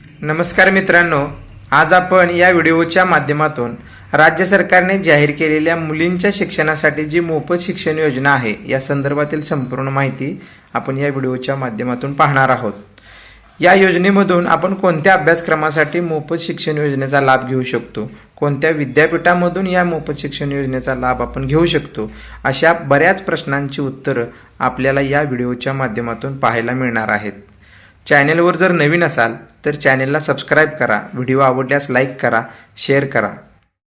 नमस्कार मित्रांनो आज आपण या व्हिडिओच्या माध्यमातून राज्य सरकारने जाहीर केलेल्या मुलींच्या शिक्षणासाठी जी मोफत शिक्षण योजना आहे या संदर्भातील संपूर्ण माहिती आपण या व्हिडिओच्या माध्यमातून पाहणार आहोत. या योजनेमधून आपण कोणत्या अभ्यासक्रमासाठी मोफत शिक्षण योजनेचा लाभ घेऊ शकतो कोणत्या विद्यापीठामधून या मोफत शिक्षण योजनेचा लाभ आपण घेऊ शकतो अशा बऱ्याच प्रश्नांची उत्तरं आपल्याला या व्हिडिओच्या माध्यमातून पाहायला मिळणार आहेत. चॅनेलवर जर नवीन असाल तर चॅनेलला सबस्क्राईब करा. व्हिडिओ आवडल्यास लाईक करा शेअर करा.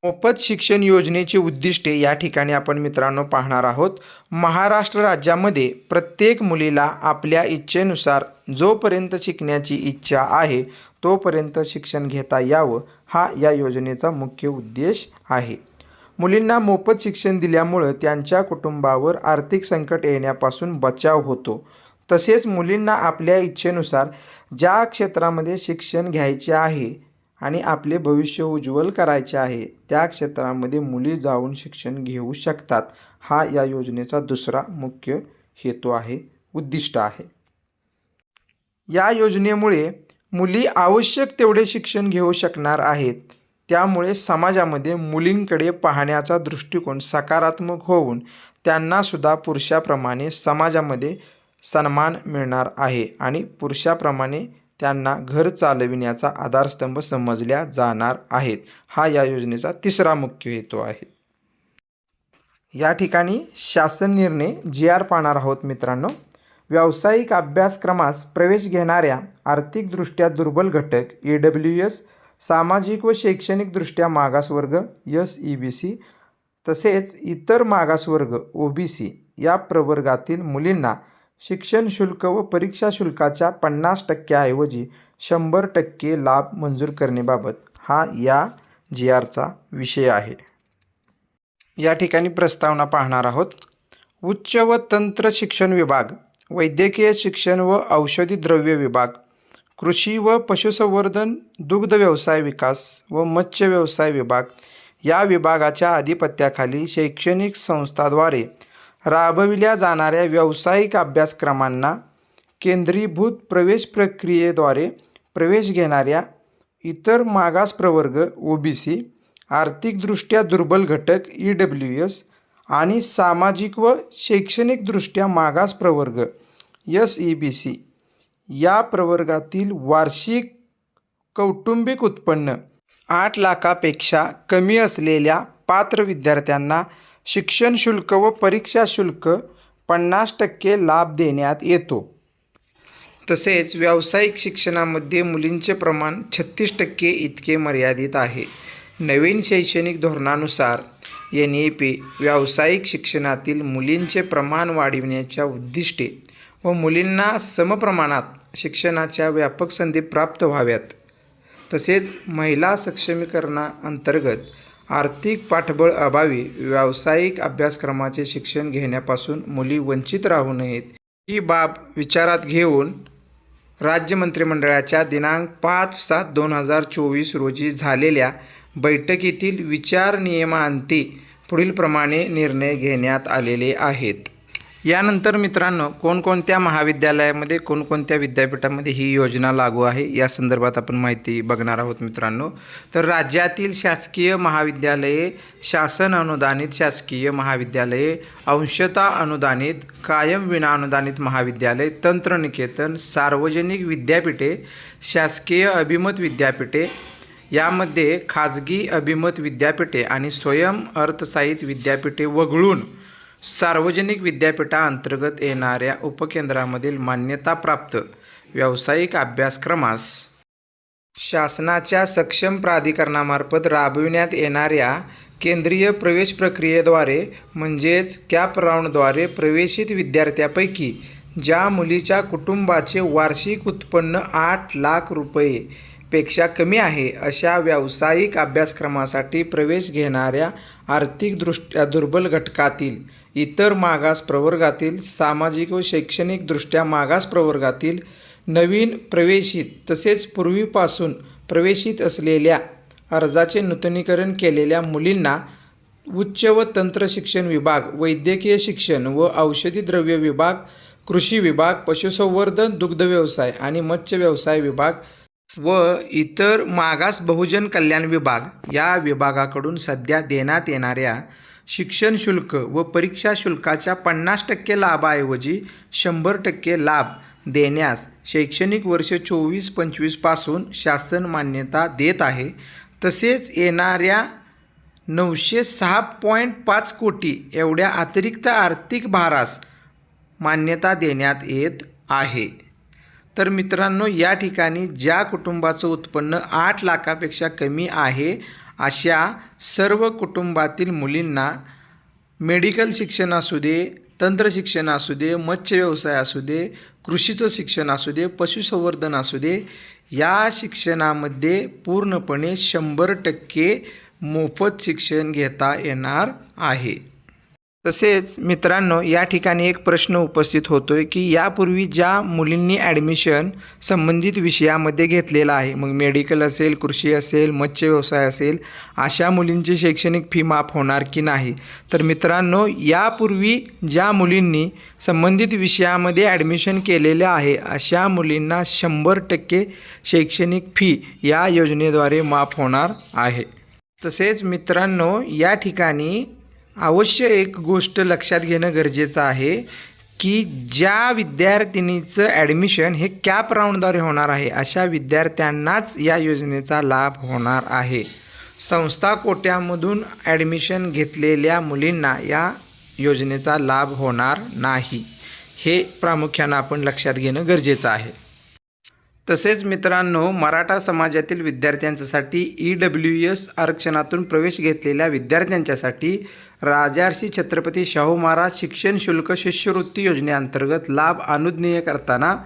मोफत शिक्षण योजनेची उद्दिष्टे या ठिकाणी आपण मित्रांनो पाहणार आहोत. महाराष्ट्र राज्यामध्ये प्रत्येक मुलीला आपल्या इच्छेनुसार जोपर्यंत शिकण्याची इच्छा आहे तोपर्यंत शिक्षण घेता यावं हा या योजनेचा मुख्य उद्देश आहे. मुलींना मोफत शिक्षण दिल्यामुळं त्यांच्या कुटुंबावर आर्थिक संकट येण्यापासून बचाव होतो. तसेच मुलींना आपल्या इच्छेनुसार ज्या क्षेत्रामध्ये शिक्षण घ्यायचे आहे आणि आपले भविष्य उज्ज्वल करायचे आहे त्या क्षेत्रामध्ये मुली जाऊन शिक्षण घेऊ शकतात. हा या योजनेचा दुसरा मुख्य हेतू आहे उद्दिष्ट आहे. या योजनेमुळे मुली आवश्यक तेवढे शिक्षण घेऊ शकणार आहेत. त्यामुळे समाजामध्ये मुलींकडे पाहण्याचा दृष्टिकोन सकारात्मक होऊन त्यांनासुद्धा पुरुषाप्रमाणे समाजामध्ये सन्मान मिळणार आहे आणि पुरुषाप्रमाणे त्यांना घर चालविण्याचा आधारस्तंभ समजल्या जाणार आहेत. हा या योजनेचा तिसरा मुख्य हेतू आहे. या ठिकाणी शासन निर्णय जी आर पाहणार आहोत मित्रांनो. व्यावसायिक अभ्यासक्रमास प्रवेश घेणाऱ्या आर्थिकदृष्ट्या दुर्बल घटक ई डब्ल्यू एस सामाजिक व शैक्षणिकदृष्ट्या मागासवर्ग एस ई बी सी तसेच इतर मागासवर्ग ओ बी सी या प्रवर्गातील मुलींना शिक्षण शुल्क व परीक्षा शुल्काच्या पन्नास टक्क्याऐवजी शंभर टक्के लाभ मंजूर करण्याबाबत हा या जी आरचा विषय आहे. या ठिकाणी प्रस्तावना पाहणार आहोत. उच्च व तंत्र शिक्षण विभाग वैद्यकीय शिक्षण व औषधी द्रव्य विभाग कृषी व पशुसंवर्धन दुग्ध व्यवसाय विकास व मत्स्य व्यवसाय विभाग या विभागाच्या अधिपत्याखाली शैक्षणिक संस्थाद्वारे राबविल्या जाणाऱ्या व्यावसायिक अभ्यासक्रमांना केंद्रीभूत प्रवेश प्रक्रियेद्वारे प्रवेश घेणाऱ्या इतर मागास प्रवर्ग ओ बी सी आर्थिकदृष्ट्या दुर्बल घटक ई डब्ल्यू एस आणि सामाजिक व शैक्षणिकदृष्ट्या मागास प्रवर्ग एस ई बी सी या प्रवर्गातील वार्षिक कौटुंबिक उत्पन्न आठ लाखापेक्षा कमी असलेल्या पात्र विद्यार्थ्यांना शिक्षण शुल्क व परीक्षा शुल्क पन्नास टक्के लाभ देण्यात येतो. तसेच व्यावसायिक शिक्षणामध्ये मुलींचे प्रमाण छत्तीस टक्के इतके मर्यादित आहे. नवीन शैक्षणिक धोरणानुसार एन ए पी व्यावसायिक शिक्षणातील मुलींचे प्रमाण वाढविण्याच्या उद्दिष्टे व मुलींना समप्रमाणात शिक्षणाच्या व्यापक संधी प्राप्त व्हाव्यात. तसेच महिला सक्षमीकरणाअंतर्गत आर्थिक पाठबळ अभावी व्यावसायिक अभ्यासक्रमाचे शिक्षण घेण्यापासून मुली वंचित राहू नयेत. ही बाब विचारात घेऊन राज्य मंत्रिमंडळाच्या दिनांक पाच सात दोन हजार चोवीस रोजी झालेल्या बैठकीतील विचार नियमांती पुढीलप्रमाणे निर्णय घेण्यात आलेले आहेत. यानंतर मित्रांनो कोणकोणत्या महाविद्यालयामध्ये कोणकोणत्या विद्यापीठामध्ये ही योजना लागू आहे या संदर्भात आपण माहिती बघणार आहोत मित्रांनो. तर राज्यातील शासकीय महाविद्यालये शासन अनुदानित शासकीय महाविद्यालये अंशता अनुदानित कायम विनाअनुदानित महाविद्यालय तंत्रनिकेतन सार्वजनिक विद्यापीठे शासकीय अभिमत विद्यापीठे यामध्ये खाजगी अभिमत विद्यापीठे आणि स्वयं अर्थसाहित विद्यापीठे वगळून सार्वजनिक विद्यापीठाअंतर्गत येणाऱ्या उपकेंद्रामधील मान्यताप्राप्त व्यावसायिक अभ्यासक्रमास शासनाच्या सक्षम प्राधिकरणामार्फत राबविण्यात येणाऱ्या केंद्रीय प्रवेश प्रक्रियेद्वारे म्हणजेच कॅप राऊंडद्वारे प्रवेशित विद्यार्थ्यापैकी ज्या मुलीच्या कुटुंबाचे वार्षिक उत्पन्न आठ लाख रुपये पेक्षा कमी आहे अशा व्यावसायिक अभ्यासक्रमासाठी प्रवेश घेणाऱ्या आर्थिकदृष्ट्या दुर्बल घटकातील इतर मागास प्रवर्गातील सामाजिक व शैक्षणिकदृष्ट्या मागास प्रवर्गातील नवीन प्रवेशित तसेच पूर्वीपासून प्रवेशित असलेल्या अर्जाचे नूतनीकरण केलेल्या मुलींना उच्च व तंत्र शिक्षण विभाग वैद्यकीय शिक्षण व औषधी द्रव्य विभाग कृषी विभाग पशुसंवर्धन दुग्ध व्यवसाय आणि मत्स्य व्यवसाय विभाग व इतर मागास बहुजन कल्याण विभाग या विभागाकडून सध्या देण्यात येणाऱ्या शिक्षण शुल्क व परीक्षा शुल्काच्या पन्नास टक्के लाभाऐवजी शंभर टक्के लाभ देण्यास शैक्षणिक वर्ष चोवीस पंचवीसपासून शासन मान्यता देत आहे. तसेच येणाऱ्या नऊशे सहा पॉईंट पाच कोटी एवढ्या अतिरिक्त आर्थिक भारास मान्यता देण्यात येत आहे. तर मित्रांनो या ठिकाणी ज्या कुटुंबाचं उत्पन्न आठ लाखापेक्षा कमी आहे अशा सर्व कुटुंबातील मुलींना मेडिकल शिक्षण असू दे तंत्र शिक्षण असू दे मत्स्य व्यवसाय असू दे कृषीचं शिक्षण असू दे पशुसंवर्धन असू दे या शिक्षणामध्ये पूर्णपणे शंभर टक्के मोफत शिक्षण घेता येणार आहे. तसेच मित्रांनो या ठिकाणी एक प्रश्न उपस्थित होतो आहे की यापूर्वी ज्या मुलींनी ॲडमिशन संबंधित विषयामध्ये घेतलेलं आहे मग मेडिकल असेल कृषी असेल मत्स्य व्यवसाय असेल अशा मुलींची शैक्षणिक फी माफ होणार की नाही? तर मित्रांनो यापूर्वी ज्या मुलींनी संबंधित विषयामध्ये ॲडमिशन केलेलं आहे अशा मुलींना शंभर टक्के शैक्षणिक फी या योजनेद्वारे माफ होणार आहे. तसेच मित्रांनो या ठिकाणी अवश्य एक गोष्ट लक्षात घेणं गरजेचं आहे की ज्या विद्यार्थिनीचं ॲडमिशन हे कॅप राऊंडद्वारे होणार आहे अशा विद्यार्थ्यांनाच या योजनेचा लाभ होणार आहे. संस्था कोट्यामधून ॲडमिशन घेतलेल्या मुलींना या योजनेचा लाभ होणार नाही. हे प्रामुख्यानं आपण लक्षात घेणं गरजेचं आहे. तसेच मित्रांनो मराठा समाजातील विद्यार्थ्यांच्यासाठी ई डब्ल्यू एस आरक्षणातून प्रवेश घेतलेल्या विद्यार्थ्यांच्यासाठी राजर्षी छत्रपती शाहू महाराज शिक्षण शुल्क शिष्यवृत्ती योजनेअंतर्गत लाभ अनुज्ञेय करताना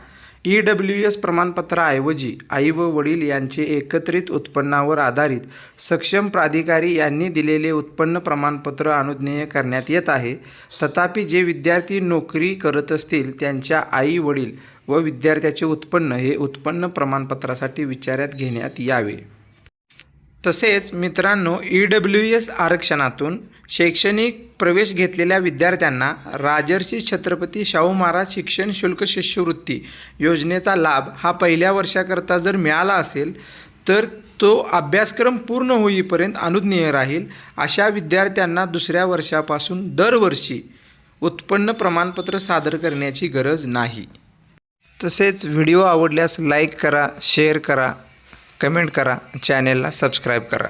ई डब्ल्यू एस प्रमाणपत्राऐवजी आई व वडील यांचे एकत्रित उत्पन्नावर आधारित सक्षम प्राधिकारी यांनी दिलेले उत्पन्न प्रमाणपत्र अनुज्ञेय करण्यात येत आहे. तथापि जे विद्यार्थी नोकरी करत असतील त्यांच्या आई वडील व विद्यार्थ्याचे उत्पन्न हे उत्पन्न प्रमाणपत्रासाठी विचारात घेण्यात यावे. तसेच मित्रांनो ई डब्ल्यू एस आरक्षणातून शैक्षणिक प्रवेश घेतलेल्या विद्यार्थ्यांना राजर्षी छत्रपती शाहू महाराज शिक्षण शुल्क शिष्यवृत्ती योजनेचा लाभ हा पहिल्या वर्षाकरता जर मिळाला असेल तर तो अभ्यासक्रम पूर्ण होईपर्यंत अनुज्ञेय राहील. अशा विद्यार्थ्यांना दुसऱ्या वर्षापासून दरवर्षी उत्पन्न प्रमाणपत्र सादर करण्याची गरज नाही. तसेच व्हिडिओ आवडल्यास लाईक करा शेअर करा कमेंट करा चॅनेलला सबस्क्राईब करा.